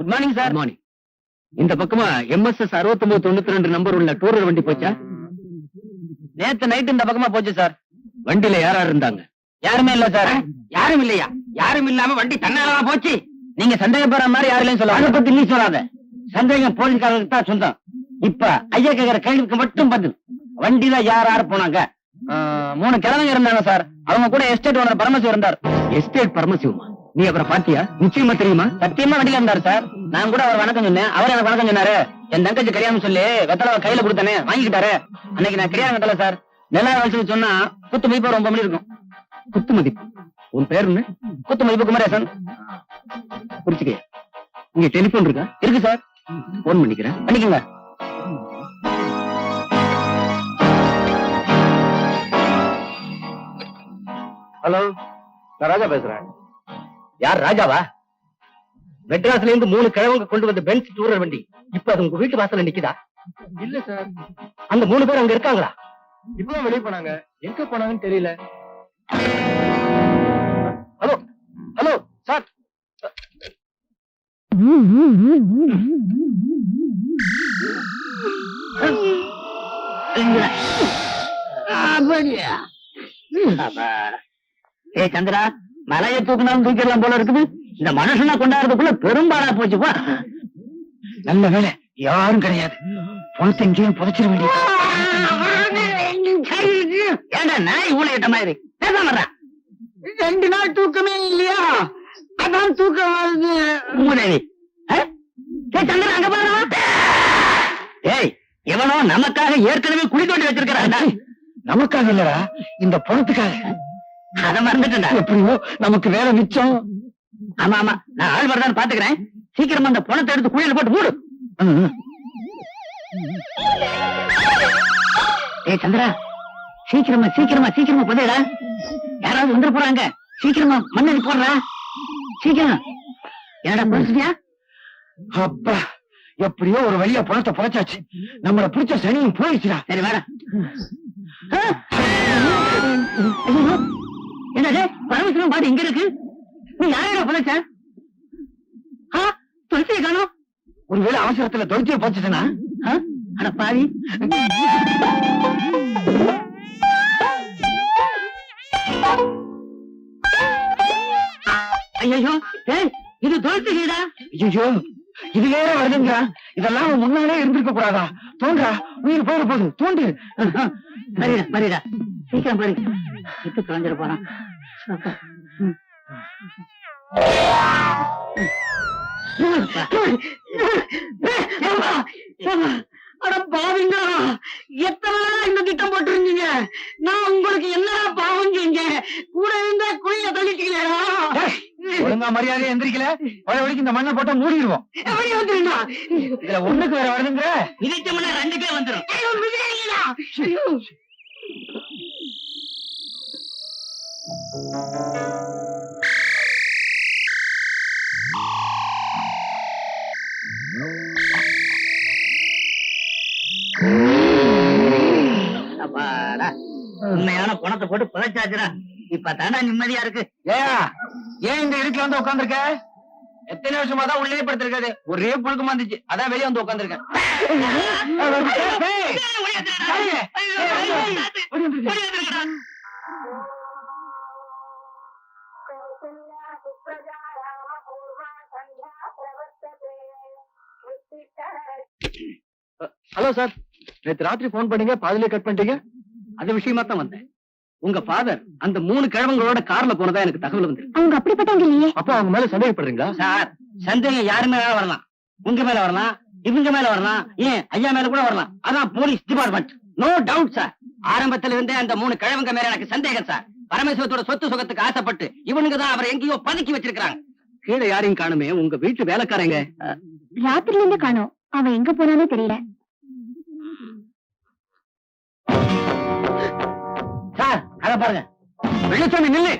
Good morning sir morning இந்த பக்கமா MSS அறுபத்தொன்பது தொண்ணூத்தி ரெண்டு நம்பர் உள்ள டூரர் வண்டி போச்சா? நேத்து நைட் இந்த பக்கமா போச்சு சார் வண்டியில யார் இருந்தாங்க? யாருமே இல்ல சார் யாரும் இல்லையா? யாரும் இல்லாம வண்டி தன்னாலமா போச்சு. நீங்க சந்தேகப்படுற மாதிரி இல்லைன்னு சொல்ல அதை பத்தி நீ சொல்லாத. சந்தேகம் போலீஸ்காரருக்கு தான் சொந்தம் இப்ப ஐயா கேக்குற கேள்விக்கு மட்டும் பதில். வண்டியில யார் யார் போனாங்க? மூணு கிழமைங்க இருந்தாங்க சார் அவங்க கூட எஸ்டேட் ஓனர் பரமசிவம் இருந்தார். எஸ்டேட் பரமசிவமா? நீ அவரை பாத்தியா? நிச்சயமா தெரியுமா? சத்தியமா வண்டியில இருந்தாரு சார். நான் கூட அவர் வணக்கம் சொன்னேன். அவர் எனக்கு வணக்கம் சொன்னாரு. என் தங்கச்சி கல்யாணம் சொல்லி வெத்தலை கையில கொடுத்தானே வாங்கிக்கிட்டாரு. அன்னைக்கு நான் கிடையாது கட்டல சார். நிலா வச்சு சொன்னா குத்து மதிப்பு ரொம்ப மணி இருக்கும். குத்து மதிப்பு? உன் பேர் என்ன? குத்து மதிப்பு குமரேசன். புரிச்சுக்க இங்க டெலிபோன் இருக்கா? இருக்கு சார். போன் பண்ணிக்கிறேன். பண்ணிக்கோங்க. ஹலோ நான் ராஜா பேசுறேன். யார் ராஜாவா? மெட்ராஸ்ல இருந்து மூணு கிழவங்க கொண்டு வந்த பென்ஸ் டூரர் வண்டி. இப்ப அது உங்க வீட்டு வாசல்ல நிக்குதா? இல்ல சார். அந்த மூணு பேர் அங்க இருக்காங்களா? இப்பதான் வெளியே போனாங்க. எங்க போனாங்கன்னு தெரியல. Hello hello sir. அப்படியா? ஏ சந்திரா. மலையை தூக்கினாலும் தூக்கிடலாம் போல இருக்குது. இந்த மனுஷனை கொண்டாடுறதுக்குள்ள பெரும்பாலா போச்சுப்பா நல்ல வேலை யாரும் கிடையாது. பணத்தை எங்கேயும் புதைச்சிட வேண்டியது. ஏண்டா நாய் ஊழையிட்ட மாதிரி? பேச மாட்டா ரெண்டு நாள் தூக்கமே இல்லையா? அதான் தூக்கம் வருது. மூதேவி ஏய் சந்திரா அங்க ஏய் எவனோ நமக்காக ஏற்கனவே குழி தோண்டி வச்சிருக்கிறான்டா நமக்காக இல்லடா இந்த பணத்துக்காக. அத மறந்துட்டேன்டா. எப்படியோ நமக்கு வேலை மிச்சம். ஆமா ஆமா. நான் ஆள் வரதான் பாத்துக்கிறேன். சீக்கிரமா அந்த பணத்தை எடுத்து குழியில போட்டு மூடு. ஏய் சந்திரா. சீக்கிரமா சீக்கிரமா சீக்கிரமா புதையடா. யாராவது வந்துட போறாங்க. சீக்கிரமா மண்ணடி போடுறா. சீக்கிரம். என்னடா புரிஞ்சுட்டியா அப்பா எப்படியோ ஒரு வழியா பணத்தை புழைச்சாச்சு நம்மள பிடிச்ச சனியும் போயிடுச்சுடா. சரி வேற என்னது? பரமசிவம் பாட்டு இங்க இருக்கு? நீ யாரோட புதைச்ச? ஆ, துளசியை காணோம். ஒருவேளை அவசரத்துல ஆ? அட பாவி. ஐயோ ஏய் இது துளசி வீடா ஐயோ இது வேற வருதுங்க இதெல்லாம் முன்னாலே இருந்திருக்க கூடாதா? தோன்றா உயிர் போயிட போகுது. தோண்டு மரிடா மரிடா சீக்கிரம் படி விட்டு தொலைஞ்சிட போறான். அட எத்தனை நாளா இந்த திட்டம் போட்டிருந்தீங்க நான் உங்களுக்கு என்ன பாவம் செஞ்சேன் கூட இருந்த குழிய தள்ளிட்டீங்களா ஒழுங்கா மரியாதை எந்திரிக்கல? பழைய வரைக்கும் இந்த மண்ணை போட்டா மூடிடுவோம். எப்படி வந்துருந்தா இதுல ஒண்ணுக்கு வேற வருதுங்க மிதிச்சோம்னா ரெண்டு பேர் வந்துரும் ஐயோ, மிதிக்காதீங்கடா. ஐயோ. அப்பாடா. உண்மையான பணத்தை போட்டு புதைச்சாச்சுடா இப்ப தானே நிம்மதியா இருக்கு ஏயா ஏன் இந்த இடத்துல வந்து உட்காந்துருக்க எத்தனை வருஷமா தான் உள்ளே படுத்திருக்காது ஒரே புழுக்கமா இருந்துச்சு அதான் வெளியே வந்து உட்காந்துருக்கேன் ஹலோ சார். நேத்து ராத்திரி போன் பண்ணீங்க பாதிலே கட் பண்ணிட்டீங்க. அது விஷயமா தான் வந்தேன். உங்க ஃபாதர் அந்த மூணு கிழவங்களோட கார்ல போனதா எனக்கு தகவல் வந்து அவங்க அப்படிப்பட்டவங்க இல்லையே? அப்ப அவங்க மேல சந்தேகப்படுறீங்களா? சார் சந்தேகம் யாரு மேல வரலாம்? உங்க மேல வரலாம்? இவங்க மேல வரலாம்? ஏன் ஐயா மேல கூட வரலாம்? அதான் police department no doubt sir ஆரம்பத்துல இருந்தே அந்த மூணு கிழவங்க மேல எனக்கு சந்தேகம் சார் பரமேஸ்வரத்தோட சொத்து சுகத்துக்கு ஆசைப்பட்டு இவனுங்க தான் அவரை எங்கேயோ பதுக்கி வச்சிருக்காங்க கீழே யாரையும் காணுமே உங்க வீட்டு வேலைக்காரங்க. ராத்திரில இருந்து காணோம். அவன் எங்க போனானே தெரியல. சார் அத பாருங்க. வெள்ளச்சாமி நில்லு.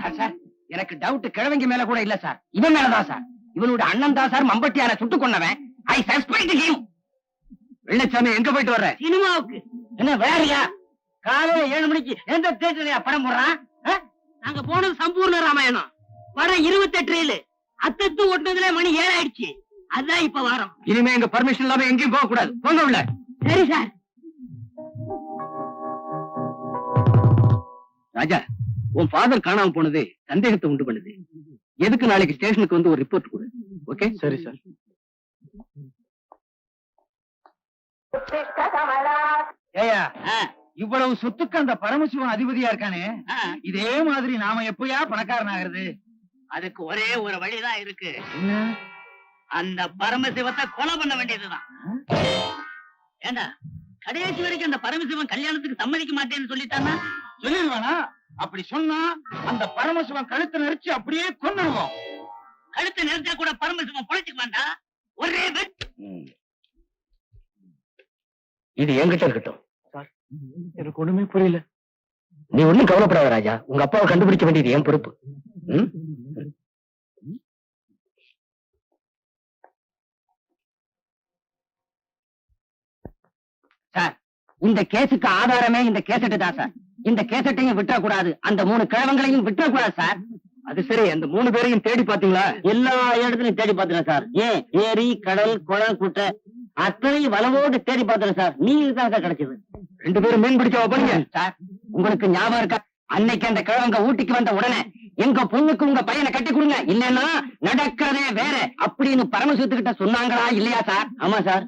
சார் சார் எனக்கு டவுட் கிழவங்க மேல கூட இல்ல சார். இவன் மேலதான் சார். இவனோட அண்ணன் தான் சார் மம்பட்டியான சுட்டு கொண்டவன் ஐ சஸ்பெக்ட் ஹிம் வெள்ளச்சாமி எங்க போயிட்டு வர்ற? சினிமாவுக்கு. என்ன வேறையா? காலையில ஏழு மணிக்கு எந்த தேட்டர்லயா படம் போடுறான்? நாங்க போனது சம்பூர்ண ராமாயணம். படம் இருபத்தி எட்டு ரயில். அத்தத்து ஓட்டுனதுல மணி ஏழு ஆயிடுச்சு அதான் இப்ப வரோம். இனிமே எங்க பர்மிஷன் இல்லாம எங்கேயும் போக கூடாது. போங்க உள்ள. சரி சார். ராஜா உன் ஃபாதர் காணாம போனது சந்தேகத்தை உண்டு பண்ணுது. எதுக்கு நாளைக்கு ஸ்டேஷனுக்கு வந்து ஒரு ரிப்போர்ட் கொடு. ஓகே சரி சார். ஏயா இவ்வளவு சொத்துக்கு அந்த பரமசிவன் அதிபதியா இருக்கானே? இதே மாதிரி நாம எப்பயா பணக்காரன் ஆகுறது அதுக்கு ஒரே ஒரு வழிதான் இருக்கு. அந்த பரமசிவத்தை கொலை பண்ண வேண்டியதுதான். ஏண்டா? கடைசி வரைக்கும் அந்த பரமசிவன் கல்யாணத்துக்கு சம்மதிக்க மாட்டேன்னு சொல்லிட்டானா? சொல்லிடுவானா? அப்படி சொன்னா அந்த பரமசிவன் கழுத்தை நெரிச்சு அப்படியே கொன்னுடுவோம் கழுத்தை நெரிச்சா கூட பரமசிவன் பொழைச்சுக்க வேண்டாம் ஒரே இது என்கிட்ட இருக்கட்டும். எனக்கு ஒண்ணுமே புரியல. நீ ஒண்ணும் கவலைப்படாத ராஜா. உங்க அப்பாவை கண்டுபிடிக்க வேண்டியது என் பொறுப்பு. சார் இந்த கேஸுக்கு ஆதாரமே இந்த கேசட்டு தான் சார். இந்த கேசட்டையும் விட்டுற கூடாது அந்த மூணு கிழவங்களையும் விட்டுற கூடாது சார். அது சரி அந்த மூணு பேரையும் தேடி பாத்தீங்களா எல்லா இடத்துலயும் தேடி பாத்துறேன் சார். ஏன்? ஏரி கடல் குளம் குட்டை. அத்தனை வளவோடு தேடி பாத்துறேன் சார். நீங்க தான் சார் கிடைச்சது. ரெண்டு பேரும் மீன் பிடிக்க போறீங்க. சார். உங்களுக்கு ஞாபகம் இருக்கா? அன்னைக்கு அந்த கிழவங்க ஊட்டிக்கு வந்த உடனே எங்க பொண்ணுக்கு உங்க பையனை கட்டி கொடுங்க இல்லன்னா நடக்கிறதே வேற அப்படின்னு பரமசிவத்துக்கிட்ட சொன்னாங்களா இல்லையா சார்? ஆமா சார்.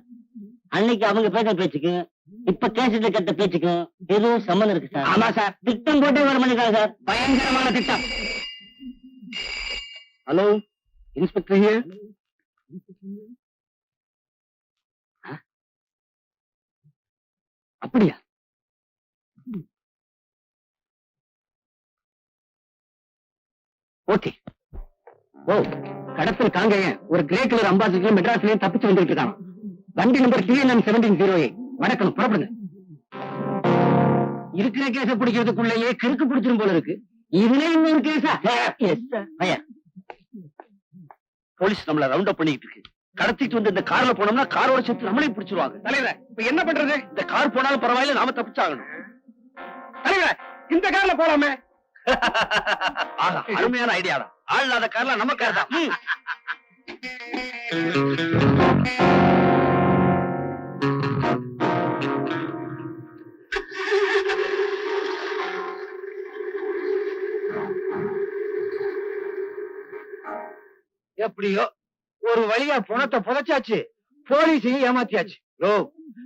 அன்னைக்கு அவங்க பேச பேச்சுக்கு இப்ப கேசட்டு கட்ட பேச்சுக்கு எதுவும் சம்மந்தம் இருக்கு சார்? ஆமா சார். திட்டம் போட்டே வர மாட்டேங்கிறாங்க சார்? பயங்கரமான திட்டம். ஹலோ இன்ஸ்பெக்டர் ஹியர் அப்படியா? ஓகே. ஓ கடத்தல் காங்கேய ஒரு கிரே கலர் அம்பாசிடர் மெட்ராஸ்லயும் தப்பிச்சு வந்துட்டு இருக்கான். வண்டி number TNM seventeen zero eight வணக்கம் புறப்படுங்க. இருக்கிற கேச பிடிக்கிறதுக்குள்ளேயே கிறுக்கு பிடிச்சிரும் போல இருக்கு. இதுல இன்னொரு கேஸா? எஸ் போலீஸ் நம்மள ரவுண்ட் அப் பண்ணிட்டு இருக்கு. கடத்திட்டு வந்து இந்த கார்ல போனோம்னா காரோட சேர்த்து நம்மளையும் பிடிச்சிருவாங்க. தலைவர் இப்ப என்ன பண்றது? இந்த கார் போனாலும் பரவாயில்ல நாம தப்பிச்சாகணும். தலைவர் இந்த கார்ல போலாமே. அருமையான ஐடியா தான். ஆள் இல்லாத கார்லாம் நம்ம கார் தான். எப்படியோ ஒரு வழியா பணத்தை புதைச்சாச்சு. போலீஸையும் ஏமாத்தியாச்சு. யோ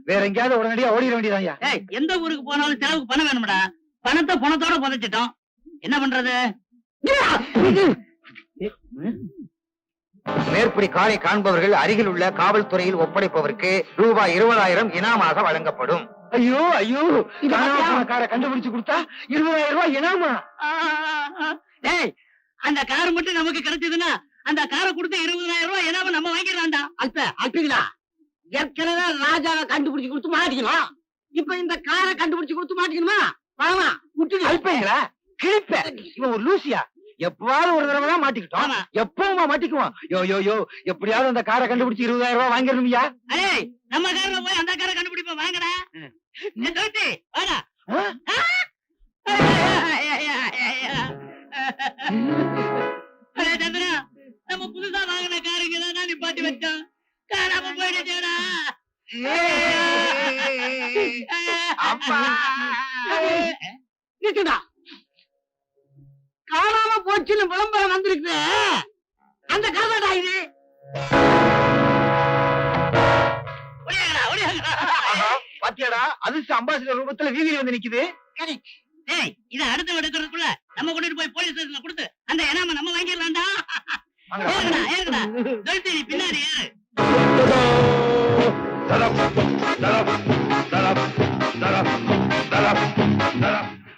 வேற எங்கேயாவது உடனடியா ஓடிட வேண்டியதாயா எந்த ஊருக்கு போனாலும் செலவுக்கு பணம் வேணும்டா. பணத்தை பணத்தோட புதைச்சிட்டோம். என்ன பண்றது? மேற்படி காரை காண்பவர்கள் அருகில் உள்ள காவல்துறையில் ஒப்படைப்பவருக்கு ரூபாய் இருபதாயிரம் இனாமாக வழங்கப்படும். ஐயோ ஐயோ? காரை கண்டுபிடிச்சு கொடுத்தா இருபதாயிரம் ரூபாய் இனாமா? டேய் அந்த கார் மட்டும் நமக்கு கிடைச்சதுன்னா அந்த காரை கொடுத்த இருபதாயிரம் ரூபாய் என்ன நம்ம வாங்கிடலாம்டா. அல்ப அல்பிங்களா? ஏற்கனவே ராஜாவை கண்டுபிடிச்சு கொடுத்து மாட்டிக்கணும். இப்ப இந்த காரை கண்டுபிடிச்சு கொடுத்து மாட்டிக்கணுமா? வாமா விட்டுடு. அல்பங்களா? கிழிப்ப இவன் ஒரு லூசியா எப்பாவது ஒரு தடவை தான் மாட்டிக்கிட்டோம். எப்பவுமா மாட்டிக்குவான் யோ யோ யோ எப்படியாவது அந்த காரை கண்டுபிடிச்சு இருபதாயிரம் ரூபாய் வாங்கிடணும்யா நம்ம கார்ல போய் அந்த காரை கண்டுபிடிப்போம் வாங்கடா வாடா நம்ம புதுசா வாங்கின காருங்க தான் நிப்பாட்டி வச்சோம் காணாம போயிடுச்சேடா அப்பா. போச்சுன்னு விளம்பரம் வந்திருக்கு அந்த கதைடா இது. பாத்தியாடா அதிர்ஷ்ட அம்பாசிடர் ரூபத்துல வீதியில வந்து நிக்குது. டேய் இத அடுத்து எடுக்கிறதுக்குள்ள நம்ம கொண்டுட்டு போய் போலீஸ் ஸ்டேஷன்ல கொடுத்து அந்த இனாம நம்ம வாங்கிடலாம்டா. தொழுத்தி நீ பின்னாடி ஏறு.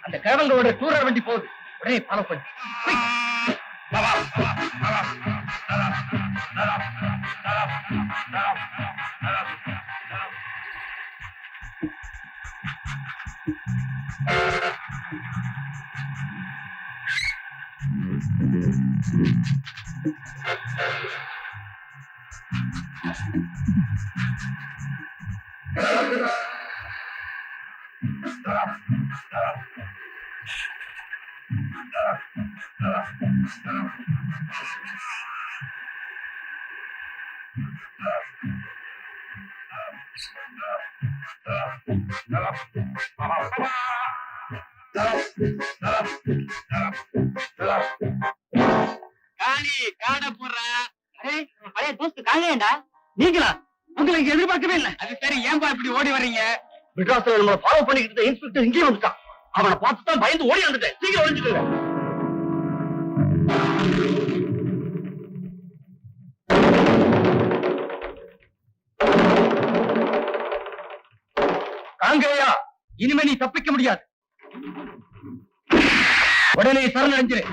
அந்த கிழவங்களோட டூரர் வண்டி போகுது. రే ఫాలో కొంచెం Thank you. காணி காட போடுறா. அரே அரே தோஸ்து காங்கேண்டா நீங்களா? உங்களுக்கு எதிர்பார்க்கவே இல்லை. அது சரி ஏன்பா இப்படி ஓடி வர்றீங்க? மெட்ராஸ்ல நம்மளை ஃபாலோ பண்ணிக்கிட்டு இன்ஸ்பெக்டர் இங்கேயே வந்துட்டான். அவனை பார்த்து தான் பயந்து ஓடி வந்துட்டேன். சீக்கிரம் ஒழிஞ்சுக்கோங்க காங்கேயா இனிமே நீ தப்பிக்க முடியாது. உடனே சரணடைஞ்சிரு.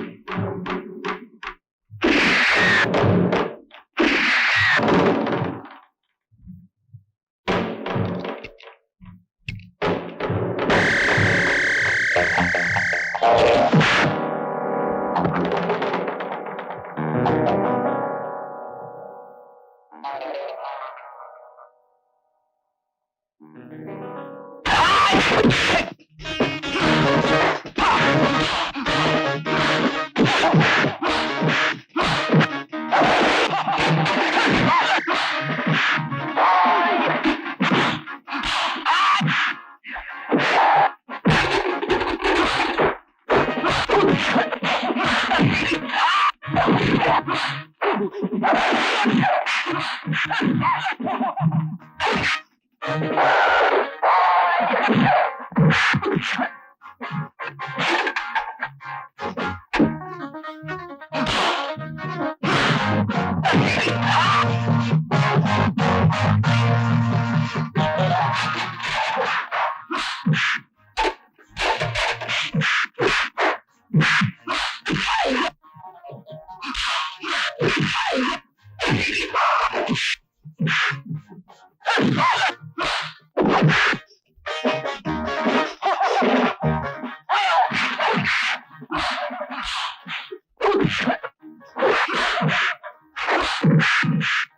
Hmm. Hmm. Hey! Thank you.